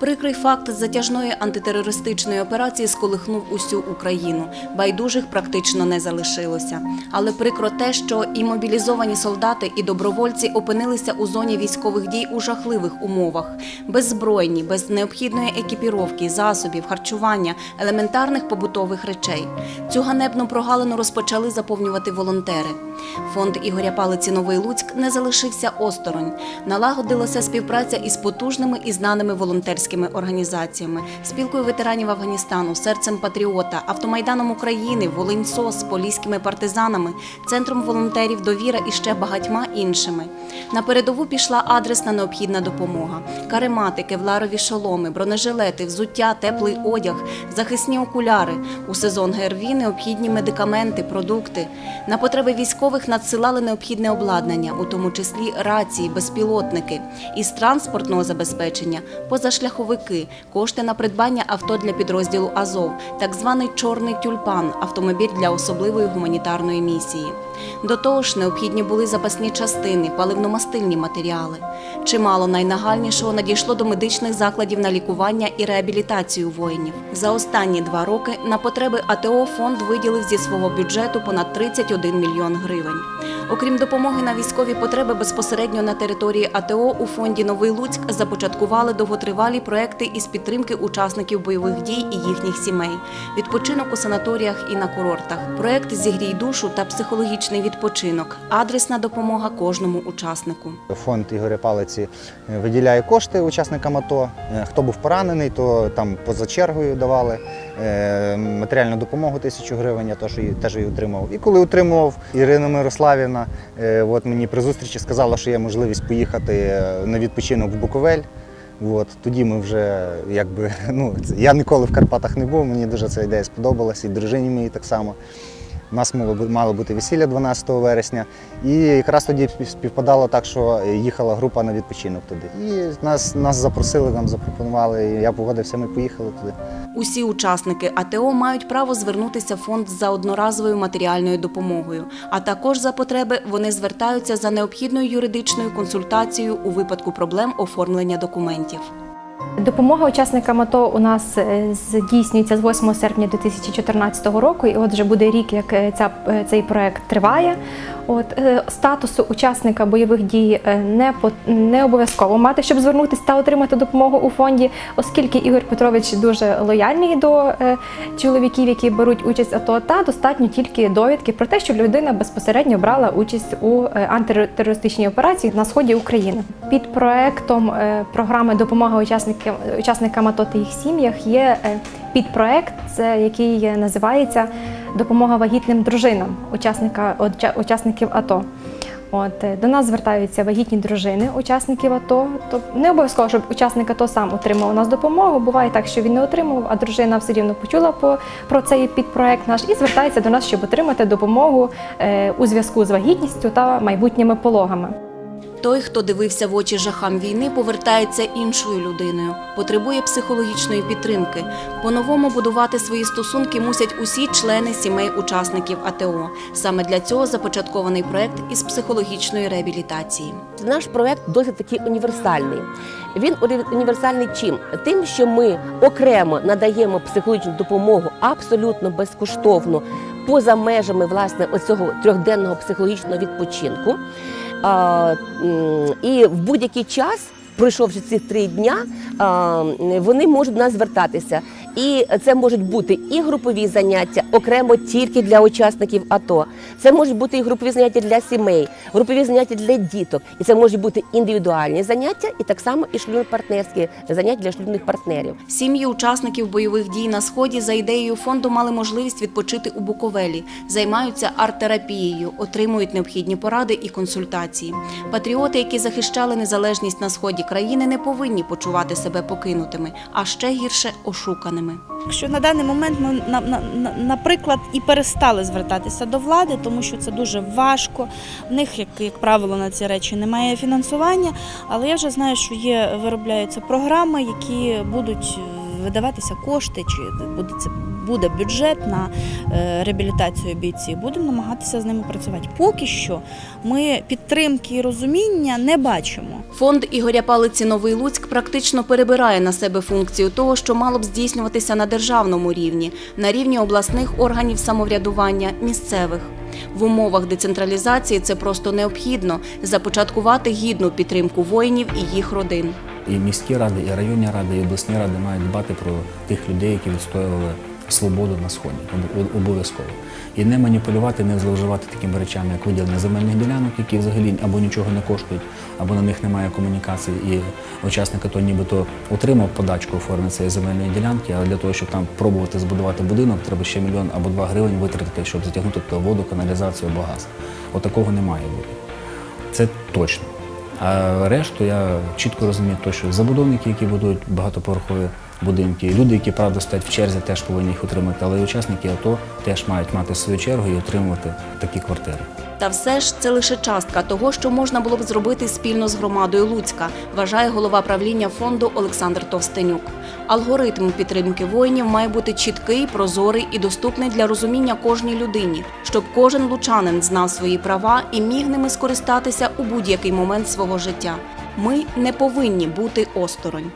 Прикрий факт затяжної антитерористичної операції сколихнув усю Україну. Байдужих практично не залишилося. Але прикро те, що і мобілізовані солдати, і добровольці опинилися у зоні військових дій у жахливих умовах, беззбройні, без необхідної екіпіровки, засобів, харчування, елементарних побутових речей. Цю ганебну прогалину розпочали заповнювати волонтери. Фонд Ігоря Палиці Новий Луцьк не залишився осторонь. Налагодилася співпраця із потужними і знаними волонтерськими організаціями, спілкою ветеранів Афганістану, серцем патріота, автомайданом України, Волиньсос, поліськими партизанами, центром волонтерів Довіра і ще багатьма іншими. На передову пішла адресна необхідна допомога: каремати, кевларові шоломи, бронежилети, взуття, теплий одяг, захисні окуляри. У сезон ГРВІ необхідні медикаменти, продукти. На потреби військових надсилали необхідне обладнання, у тому числі рації, безпілотники. Із транспортного забезпечення позашляховики, кошти на придбання авто для підрозділу Азов, так званий чорний тюльпан, автомобіль для особливої гуманітарної місії. До того ж, необхідні були запасні частини, паливно-мастильні матеріали. Чимало найнагальнішого надійшло до медичних закладів на лікування і реабілітацію воїнів. За останні два роки на потреби АТО фонд виділив зі свого бюджету понад 31 мільйон гривень. Окрім допомоги на військові потреби безпосередньо на території АТО, у фонді Новий Луцьк започаткували довготривалі проекти із підтримки учасників бойових дій і їхніх сімей, відпочинок у санаторіях і на курортах, проект Зігрій душу та психологічний відпочинок, адресна допомога кожному учаснику. Фонд Ігоря Палиці е, виділяє кошти учасникам АТО. Е, Хто був поранений, то там поза чергою давали Е, матеріальну допомогу тисячу гривень. Я теж її отримав. І коли отримував Ірина Мирославівна, е, от мені при зустрічі сказала, що є можливість поїхати е, на відпочинок в Буковель. От, тоді ми вже якби ну я ніколи в Карпатах не був. Мені дуже ця ідея сподобалась, і дружині моїй так само. У нас мало бути весілля 12 вересня, і якраз тоді спів- співпадало так, що їхала група на відпочинок туди. І нас, нас запросили, нам запропонували. і Я погодився, ми поїхали туди. Усі учасники АТО мають право звернутися в фонд за одноразовою матеріальною допомогою, а також за потреби вони звертаються за необхідною юридичною консультацією у випадку проблем оформлення документів. Допомога учасникам АТО у нас е, здійснюється з 8 серпня 2014 року, і от вже буде рік, як е, ця, е, цей проект триває. От е, статусу учасника бойових дій е, не по не обов'язково мати, щоб звернутися та отримати допомогу у фонді, оскільки Ігор Петрович дуже лояльний до е, чоловіків, які беруть участь АТО, та достатньо тільки довідки про те, що людина безпосередньо брала участь у антитерористичній операції на сході України. Під проектом програми допомога учасникам учасникам АТО та їх сім'ях є підпроект, який називається Допомога вагітним дружинам учасника учасників АТО. От е, до нас звертаються вагітні дружини учасників АТО. Тобто не обов'язково, щоб учасник АТО сам отримав у нас допомогу. Буває так, що він не отримав, а дружина все рівно почула по про цей підпроект наш і звертається до нас, щоб отримати допомогу е, у зв'язку з вагітністю та майбутніми пологами. Той, хто дивився в очі жахам війни, повертається іншою людиною, потребує психологічної підтримки. По-новому будувати свої стосунки мусять усі члени сімей учасників АТО. Саме для цього започаткований проект із психологічної реабілітації. Наш проект досить таки універсальний. Він універсальний чим? Тим, що ми окремо надаємо психологічну допомогу абсолютно безкоштовно поза межами власне оцього трьохденного психологічного відпочинку. І в будь-який час. Пройшовши ці три дня, вони можуть до нас звертатися. І це можуть бути і групові заняття окремо тільки для учасників АТО. Це можуть бути і групові заняття для сімей, групові заняття для діток. І це можуть бути індивідуальні заняття, і так само і шлюбно-партнерські заняття для шлюбних партнерів. Сім'ї учасників бойових дій на сході за ідеєю фонду мали можливість відпочити у Буковелі, займаються арт-терапією, отримують необхідні поради і консультації. Патріоти, які захищали незалежність на сході країни, не повинні почувати себе покинутими, а ще гірше ошуканими. Якщо на даний момент ми на, на, на- наприклад і перестали звертатися до влади, тому що це дуже важко. В них, як, як правило, на ці речі немає фінансування. Але я вже знаю, що є виробляються програми, які будуть видаватися кошти, чи буде це буде бюджет на е, реабілітацію бійців, будемо намагатися з ними працювати. Поки що ми підтримки і розуміння не бачимо. Фонд Ігоря Палиці Новий Луцьк практично перебирає на себе функцію того, що мало б здійснюватися на державному рівні, на рівні обласних органів самоврядування, місцевих. В умовах децентралізації це просто необхідно започаткувати гідну підтримку воїнів і їх родин. І міські ради, і районні ради, і обласні ради мають дбати про тих людей, які відстоювали свободу на сході обов'язково. І не маніпулювати, не зловживати такими речами, як виділення земельних ділянок, які взагалі або нічого не коштують, або на них немає комунікації. І учасник АТО нібито отримав подачку оформлення цієї земельної ділянки, але для того, щоб там пробувати збудувати будинок, треба ще мільйон або два гривень витратити, щоб затягнути воду, каналізацію або газ. Отакого не має бути. Це точно. А решту я чітко розумію, то, що забудовники, які будують багатоповерхові будинки, люди, які правда стоять в черзі, теж повинні їх отримати, але й учасники АТО теж мають мати свою чергу і отримувати такі квартири. Та все ж це лише частка того, що можна було б зробити спільно з громадою Луцька, вважає голова правління фонду Олександр Товстенюк. Алгоритм підтримки воїнів має бути чіткий, прозорий і доступний для розуміння кожній людині, щоб кожен лучанин знав свої права і міг ними скористатися у будь-який момент свого життя. Ми не повинні бути осторонь.